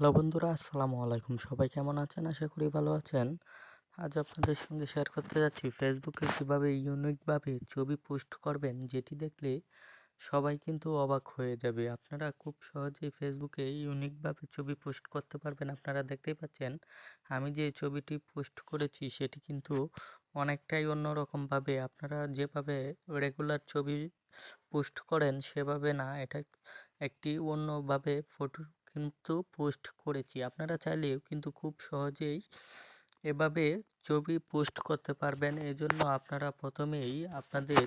Hello বন্ধুরা, আসসালামু আলাইকুম। সবাই কেমন আছেন? আশা করি ভালো আছেন। আজ আপনাদের সঙ্গে শেয়ার করতে যাচ্ছি ফেসবুকে কীভাবে ইউনিকভাবে ছবি পোস্ট করবেন, যেটি দেখলে সবাই কিন্তু অবাক হয়ে যাবে। আপনারা খুব সহজেই ফেসবুকে ইউনিকভাবে ছবি পোস্ট করতে পারবেন। আপনারা দেখতেই পাচ্ছেন, আমি যে ছবিটি পোস্ট করেছি, সেটি কিন্তু অনেকটাই অন্যরকমভাবে। আপনারা যেভাবে রেগুলার ছবি পোস্ট করেন, সেভাবে না, এটা একটি অন্যভাবে ফটো কিন্তু পোস্ট করেছি। আপনারা চাইলেও কিন্তু খুব সহজেই এভাবে ছবি পোস্ট করতে পারবেন। এজন্য আপনারা প্রথমেই আপনাদের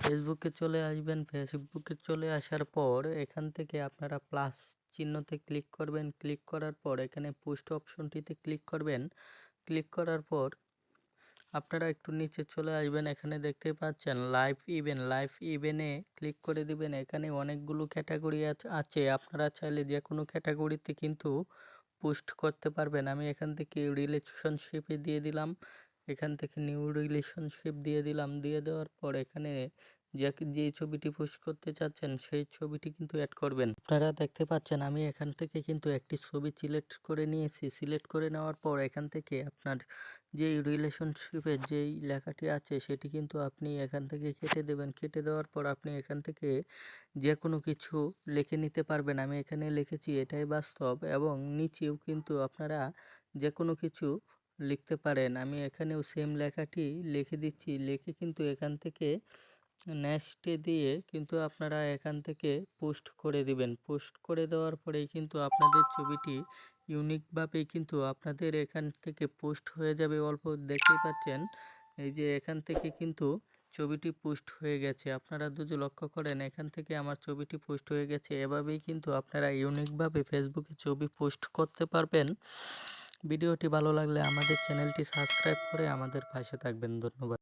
ফেসবুকে চলে আসবেন। ফেসবুকে চলে আসার পর এখান থেকে আপনারা প্লাস চিহ্নতে ক্লিক করবেন। ক্লিক করার পর এখানে পোস্ট অপশনটিতে ক্লিক করবেন। ক্লিক করার পর আপনারা একটু নিচে চলে আসবেন, এখানে দেখতে পাচ্ছেন লাইভ ইভেন লাইভ ইভেনে ক্লিক করে দিবেন, এখানে অনেকগুলো ক্যাটাগরি আছে আপনারা চাইলে যে কোনো ক্যাটাগরিতে কিন্তু পোস্ট করতে পারবেন। আমি এখান থেকে রিলেশনশিপে দিয়ে দিলাম, এখান থেকে নিউ রিলেশনশিপ দিয়ে দিলাম, দিয়ে দেওয়ার পর এখানে যে ছবিটি পোস্ট করতে চাচ্ছেন, সেই ছবিটি কিন্তু অ্যাড করবেন। আপনারা দেখতে পাচ্ছেন, আমি এখান থেকে কিন্তু একটি ছবি সিলেক্ট করে নিয়েছি। সিলেক্ট করে নেওয়ার পর এখান থেকে আপনার যেই রিলেশনশিপের যেই লেখাটি আছে, সেটি কিন্তু আপনি এখান থেকে কেটে দেবেন। কেটে দেওয়ার পর আপনি এখান থেকে যে কোনো কিছু লিখে নিতে পারবেন। আমি এখানে লিখেছি, এটাই বাস্তব এবং নিচেও কিন্তু আপনারা যে কোনো কিছু লিখতে পারেন। আমি এখানেও সেম লেখাটি লিখে দিচ্ছি। লিখে কিন্তু এখান থেকে নেক্সটে দিয়ে কিন্তু আপনারা এখান থেকে পোস্ট করে দিবেন। পোস্ট করে দেওয়ার পরেই কিন্তু আপনাদের ছবিটি ইউনিকভাবেই কিন্তু আপনাদের এখান থেকে পোস্ট হয়ে যাবে। অল্প দেখতেই পাচ্ছেন, এই যে এখান থেকে কিন্তু ছবিটি পোস্ট হয়ে গেছে। আপনারা যদি লক্ষ্য করেন, এখান থেকে আমার ছবিটি পোস্ট হয়ে গেছে। এভাবেই কিন্তু আপনারা ইউনিকভাবে ফেসবুকে ছবি পোস্ট করতে পারবেন। ভিডিওটি ভালো লাগলে আমাদের চ্যানেলটি সাবস্ক্রাইব করে আমাদের পাশে থাকবেন। ধন্যবাদ।